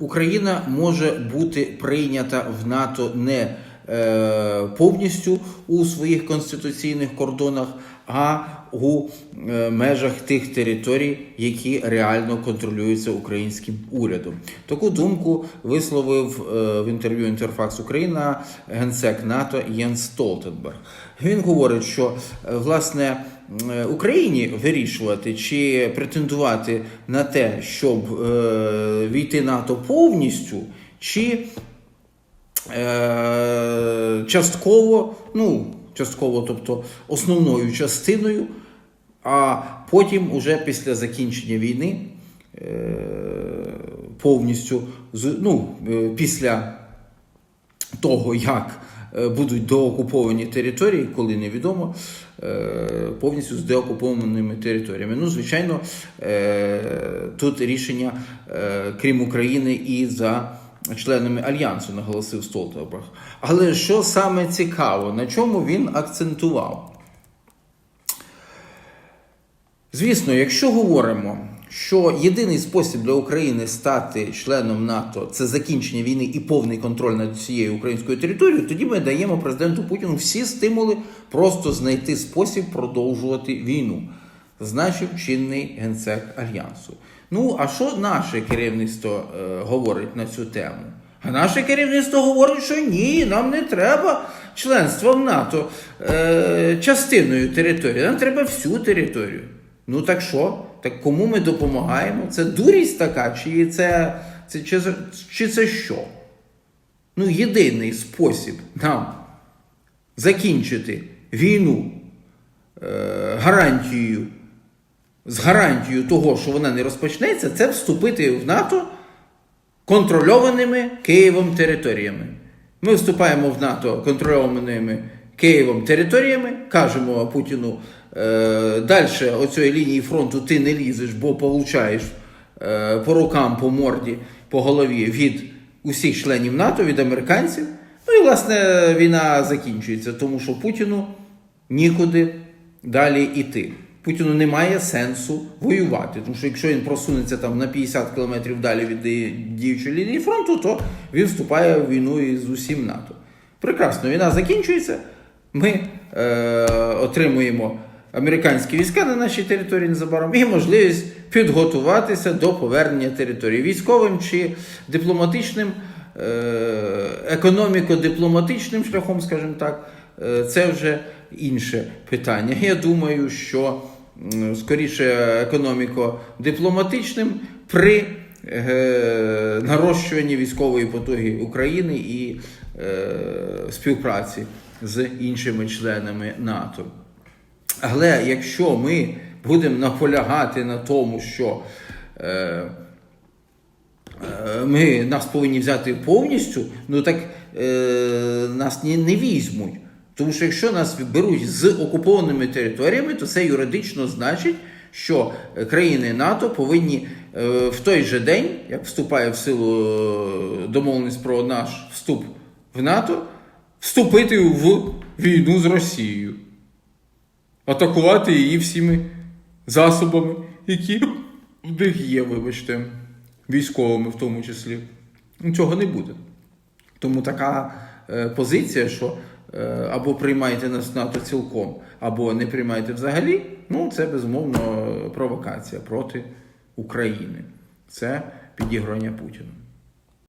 Україна може бути прийнята в НАТО не повністю у своїх конституційних кордонах, а у е, межах тих територій, які реально контролюються українським урядом. Таку думку висловив е, в інтерв'ю Інтерфакс Україна генсек НАТО Єнс Столтенберг. Він говорить, що е, власне е, Україні вирішувати чи претендувати на те, щоб е, війти НАТО повністю, чи е, частково, ну, частково, тобто основною частиною, а потім, уже після закінчення війни, е, повністю, ну, е, після того, як будуть доокуповані території, коли невідомо, повністю з деокупованими територіями. Ну, звичайно, тут рішення, крім України, і за членами альянсу, наголосив Столтенберг. Але що саме цікаво, на чому він акцентував? Звісно, якщо говоримо, що єдиний спосіб для України стати членом НАТО це закінчення війни і повний контроль над цією українською територією, тоді ми даємо президенту Путіну всі стимули просто знайти спосіб продовжувати війну, зазначив чинний генсек альянсу. Ну а що наше керівництво е, говорить на цю тему? А наше керівництво говорить, що ні, нам не треба членство в НАТО е, частиною території, нам треба всю територію. Ну так що? Так кому ми допомагаємо? Це дурість така, чи це, це, чи, чи це що? Ну, єдиний спосіб нам закінчити війну е, гарантією, з гарантією того, що вона не розпочнеться, це вступити в НАТО контрольованими Києвом територіями. Ми вступаємо в НАТО контрольованими Києвом територіями, кажемо Путіну, е, далі оцієї лінії фронту ти не лізеш, бо получаєш е, по рукам, по морді, по голові від усіх членів НАТО, від американців. Ну і власне війна закінчується, тому що Путіну нікуди далі йти. Путіну немає сенсу воювати, тому що якщо він просунеться там на 50 кілометрів далі від діючої лінії фронту, то він вступає в війну із усім НАТО. Прекрасно, війна закінчується. Ми е, отримуємо американські війська на нашій території незабаром і можливість підготуватися до повернення території військовим чи дипломатичним, е, економіко-дипломатичним шляхом, скажімо так. Е, Це вже інше питання. Я думаю, що скоріше економіко-дипломатичним при е, нарощуванні військової потуги України і е, співпраці з іншими членами НАТО. Але якщо ми будемо наполягати на тому, що е, ми нас повинні взяти повністю, ну так е, нас не, не візьмуть. Тому що якщо нас беруть з окупованими територіями, то це юридично значить, що е, країни НАТО повинні е, в той же день, як вступає в силу е, домовленість про наш вступ в НАТО, вступити в війну з Росією атакувати її всіми засобами, які в них є, вибачте, військовими в тому числі. Цього не буде. Тому така позиція, що або приймайте нас НАТО цілком, або не приймайте взагалі, ну це безумовно провокація проти України. Це підіграння Путіну.